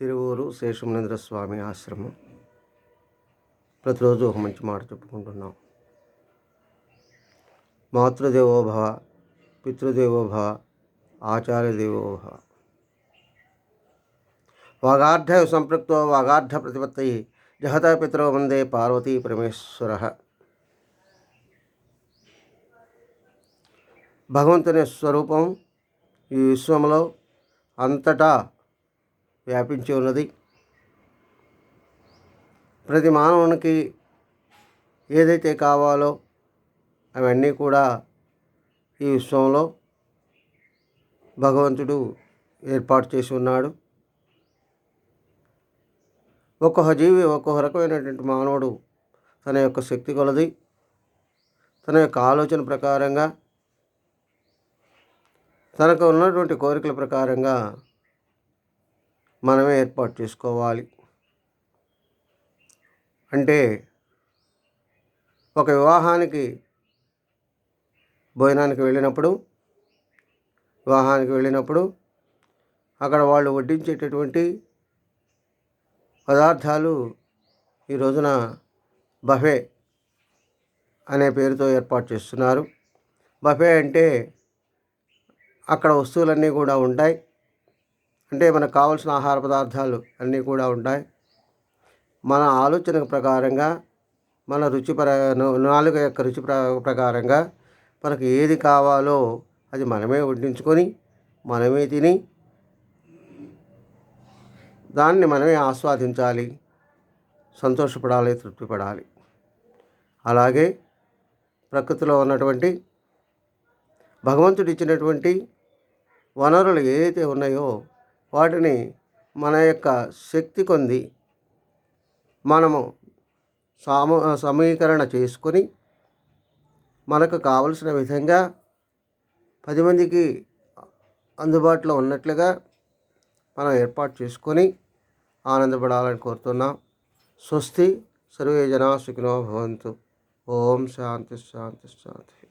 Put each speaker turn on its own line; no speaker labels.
తిరువూరు శేషమనేంద్ర స్వామి ఆశ్రమం. ప్రతిరోజు ఒక మంచి మాట చెప్పుకుంటున్నాం. మాతృదేవోభవ పితృదేవోభవ ఆచార్య దేవోభవ వాగార్థ సంపృక్తో వాగార్ధ ప్రతిపత్తి జహత పితరో వందే పార్వతీ పరమేశ్వర. భగవంతుని స్వరూపం ఈ విశ్వంలో అంతటా వ్యాపించి ఉన్నది. ప్రతి మానవునికి ఏదైతే కావాలో అవన్నీ కూడా ఈ విశ్వంలో భగవంతుడు ఏర్పాటు చేసి ఉన్నాడు. ఒక్కొక్క జీవి ఒక్కొక్క రకమైనటువంటి మానవుడు తన యొక్క శక్తి కొలది తన యొక్క ఆలోచన ప్రకారంగా తనకు ఉన్నటువంటి కోరికల ప్రకారంగా మనమే ఏర్పాటు చేసుకోవాలి. అంటే ఒక వివాహానికి భోజనానికి వెళ్ళినప్పుడు వివాహానికి వెళ్ళినప్పుడు అక్కడ వాళ్ళు వడ్డించేటటువంటి పదార్థాలు ఈ రోజున బఫే అనే పేరుతో ఏర్పాటు చేస్తున్నారు. బఫే అంటే అక్కడ వస్తువులన్నీ కూడా ఉంటాయి. అంటే మనకు కావాల్సిన ఆహార పదార్థాలు అన్నీ కూడా ఉంటాయి. మన ఆలోచన ప్రకారంగా మన రుచి ప్ర నాలుగు యొక్క రుచి ప్ర ప్రకారంగా మనకు ఏది కావాలో అది మనమే వడ్డించుకొని మనమే తిని దాన్ని మనమే ఆస్వాదించాలి సంతోషపడాలి తృప్తిపడాలి. అలాగే ప్రకృతిలో ఉన్నటువంటి భగవంతుడు ఇచ్చినటువంటి వనరులు ఏదైతే ఉన్నాయో వాటిని మన యొక్క శక్తి కొంది. మనము సామ సమీకరణ చేసుకొని మనకు కావలసిన విధంగా పది మందికి అందుబాటులో ఉన్నట్లుగా మనం ఏర్పాటు చేసుకొని ఆనందపడాలని కోరుతున్నాం. స్వస్తి. సర్వే జనా సుఖినో భవంతు. ఓం శాంతి శాంతి శాంతి.